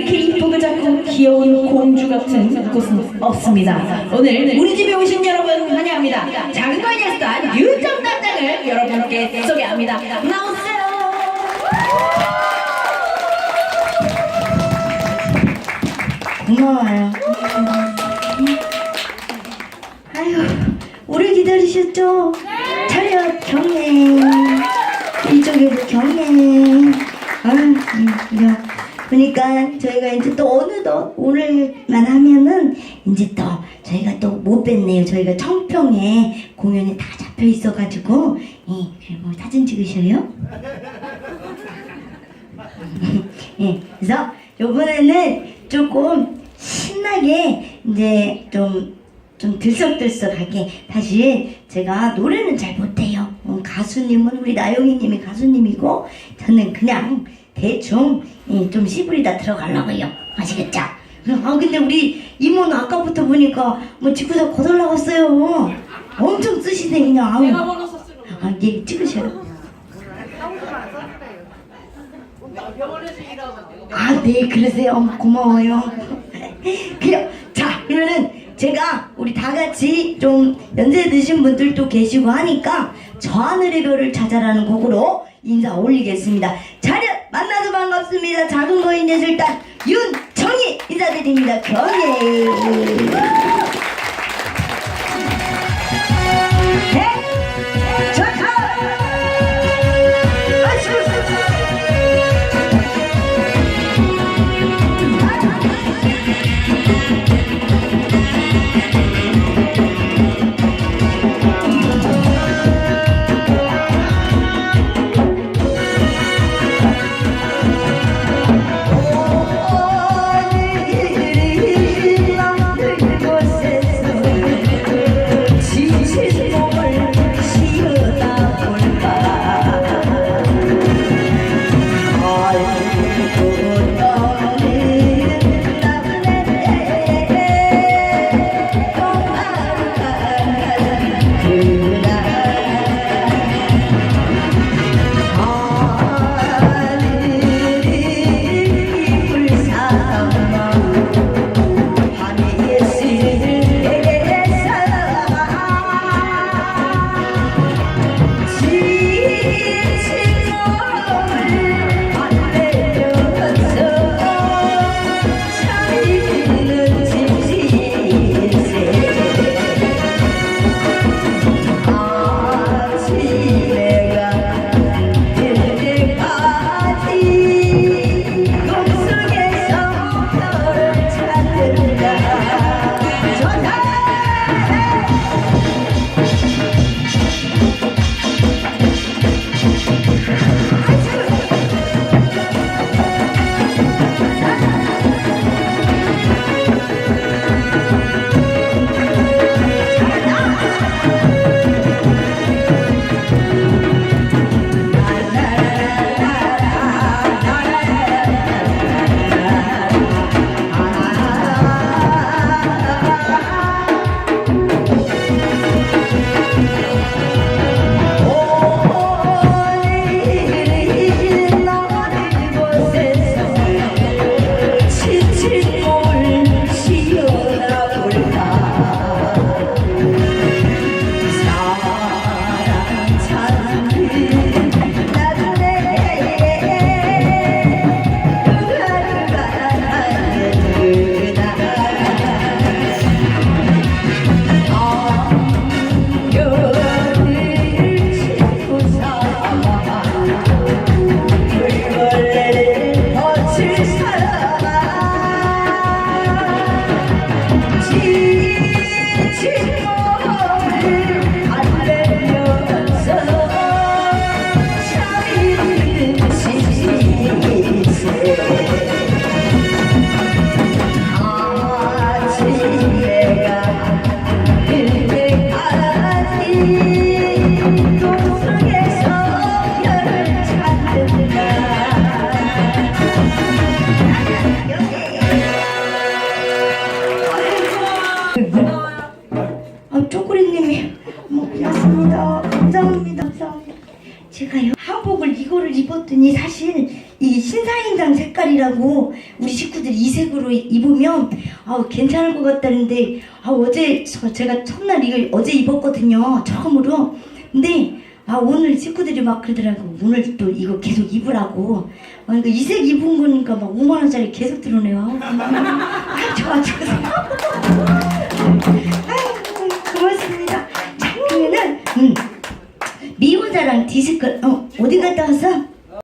이렇게 이쁘고 작고 귀여운 공주 같은 곳은 없습니다. 오늘 우리 집에 오신 여러분 환영합니다. 작은 거인 야스단 유정 단장을 여러분께 소개합니다. 나오세요. 고마워요. 아유, 오래 기다리셨죠? 차렷 경례. 이쪽에도 경례. 아유, 그래요. 그러니까 저희가 이제 또 어느덧 오늘만 하면은 이제 또 저희가 또 못 뵀네요. 저희가 청평에 공연이 다 잡혀 있어가지고, 예, 그리고 사진 찍으셔요? 예, 그래서 요번에는 조금 신나게 이제 좀, 좀 들썩들썩하게 사실 제가 노래는 잘 못해요. 음, 가수님은 우리 나영이님이 가수님이고 저는 그냥 대충 예, 좀 씨부리다 들어가려고요. 아시겠죠? 아 근데 우리 이모는 아까부터 보니까 뭐 집구석 거덜나갔어요. 엄청 쓰시네 그냥. 아우. 내가 번호 썼으 아, 얘 찍으셔요. 아, 네, 그러세요. 고마워요. 그래요. 자, 그러면은 제가 우리 다 같이 좀 연세 드신 분들도 계시고 하니까 저 하늘의 별을 찾아라는 곡으로 인사 올리겠습니다. 만나서 반갑습니다. 작은 거인 예술단 윤정희 인사드립니다. 경례. 입었더니 사실 이 신사임당 색깔 색깔이라고 우리 식구들이 이 색으로 입으면 아 괜찮을 것 같다는데 아 어제 저- 제가 첫날 이걸 어제 입었거든요 처음으로. 근데 아 오늘 식구들이 막 그러더라고. 오늘 또 이거 계속 입으라고. 아, 그러니까 이색 입은 거니까 막 5만 원짜리 계속 들어오네요. 아 좋아 좋아 아유 고맙습니다. 음 미호자랑 디스크 어 어디 갔다 왔어?